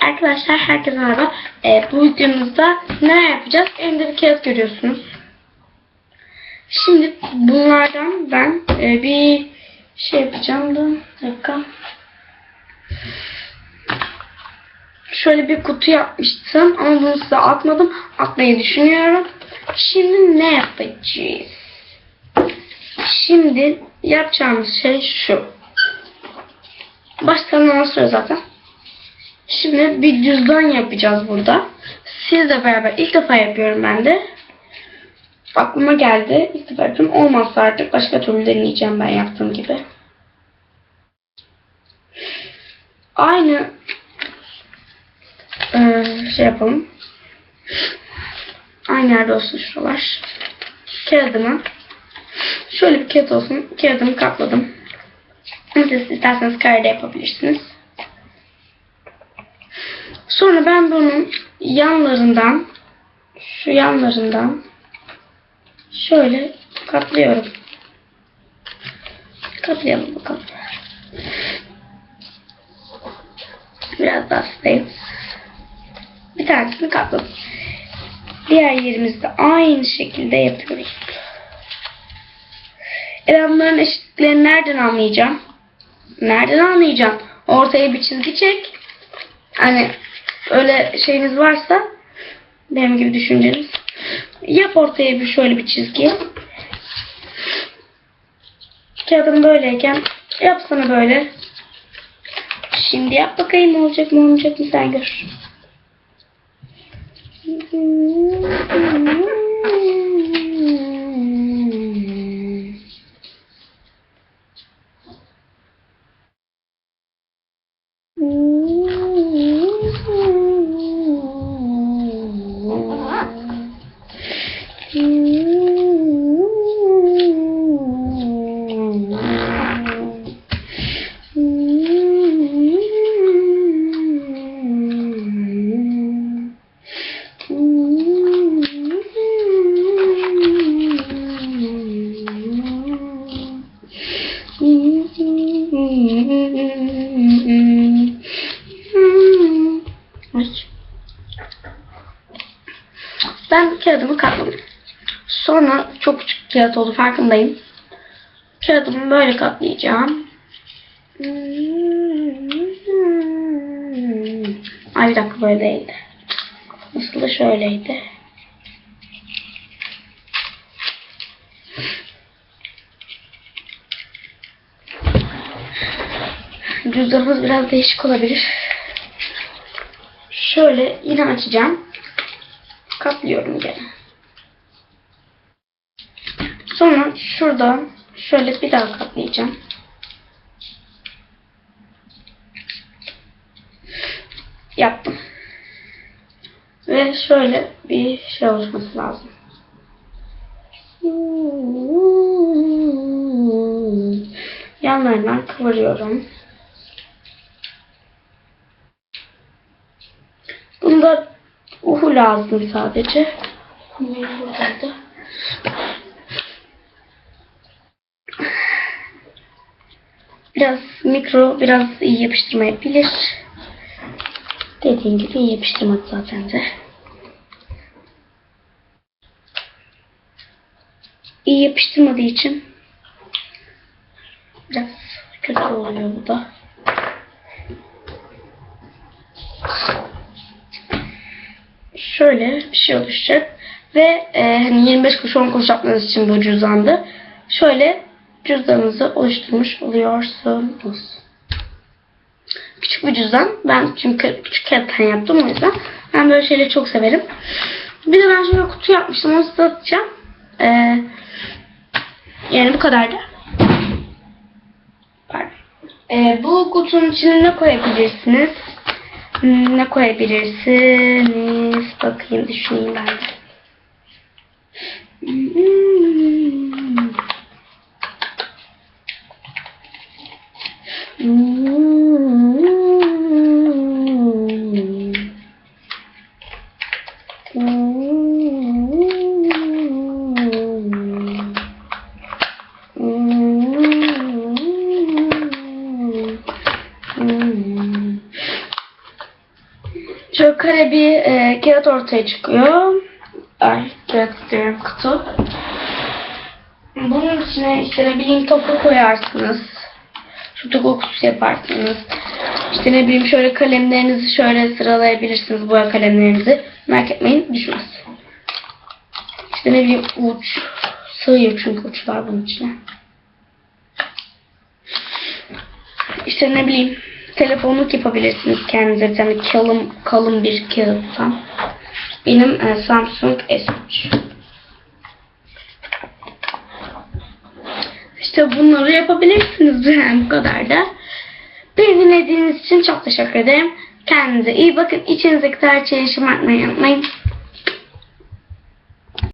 Arkadaşlar herkese merhaba. Ee, bu videomuzda ne yapacağız? Elimde bir kağıt görüyorsunuz. Şimdi bunlardan ben e, bir şey yapacağım da bir dakika. Şöyle bir kutu yapmıştım ama bunu size atmadım. Atmayı düşünüyorum. Şimdi ne yapacağız? Şimdi yapacağımız şey şu. Baştan anlatıyor zaten. Şimdi bir cüzdan yapacağız burada. Sizle beraber ilk defa yapıyorum ben de. Aklıma geldi. İlk defa yapıyorum. Olmazsa artık başka türlü deneyeceğim ben yaptığım gibi. Aynı eee, şey yapalım. Aynı yerde olsun şuralar. Kağıdımı şöyle bir kağıt olsun. Kağıdımı katladım. Siz isterseniz karede yapabilirsiniz. Sonra ben bunun yanlarından şu yanlarından şöyle katlıyorum. Katlayalım bakalım. Biraz daha sıkayım. Bir tanesini katladım. Diğer yerimizi de aynı şekilde yapıyoruz. E ben eşitliklerini nereden anlayacağım? Nereden anlayacağım? Ortaya bir çizgi çek. Hani öyle şeyiniz varsa benim gibi düşünceniz yap ortaya bir şöyle bir çizgi. Kağıdım böyleyken yapsana böyle. Şimdi yap bakayım olacak mı olmayacak mı sen gör. Ay. Ben kağıdımı katladım. Sonra çok küçük kağıt oldu farkındayım. Kağıdımı böyle katlayacağım. Ay bir dakika böyle değildi. Nasıl da şöyleydi. Cüzdanımız biraz değişik olabilir. Şöyle yine açacağım. Katlıyorum gene. Sonra şuradan şöyle bir daha katlayacağım. Yaptım. Ve şöyle bir şey oluşması lazım. Yanlarından kıvırıyorum. Uhu lazım sadece. Buradaydı. Biraz mikro, biraz iyi yapıştırmayabilir. Dediğim gibi iyi yapıştırmadı zaten de. İyi yapıştırmadığı için biraz kötü oluyor bu da. Şöyle bir şey oluşacak. Ve e, hani 25 kuruş 10 kuruş yapmanız için bu cüzdandı. Şöyle cüzdanınızı oluşturmuş oluyorsunuz. Küçük bir cüzdan. Ben çünkü küçük kağıttan yaptım o yüzden. Ben böyle şeyleri çok severim. Bir de ben şöyle kutu yapmıştım. Onu size atacağım. E, yani bu kadardı. Pardon. E, bu kutunun içine ne koyabilirsiniz? Hmm, Ne koyabilirsiniz? Bakayım düşüneyim ben de. Kare bir e, kağıt ortaya çıkıyor. Ay, kağıt istiyorum kutu. Bunun içine işte ne bileyim topu koyarsınız. Şu topu kutusu yaparsınız. İşte ne bileyim şöyle kalemlerinizi şöyle sıralayabilirsiniz boya kalemlerinizi. Merak etmeyin düşmez. İşte ne bileyim uç. Sığıyor çünkü uçlar bunun içine. İşte ne bileyim telefonluk yapabilirsiniz kendinize bir tane kalın, kalın bir kağıttan. Benim e, Samsung S3. İşte bunları yapabilirsiniz yani bu kadar da. Beni dinlediğiniz için çok teşekkür ederim. Kendinize iyi bakın. İçinizdeki şeyi şımartmayı unutmayın.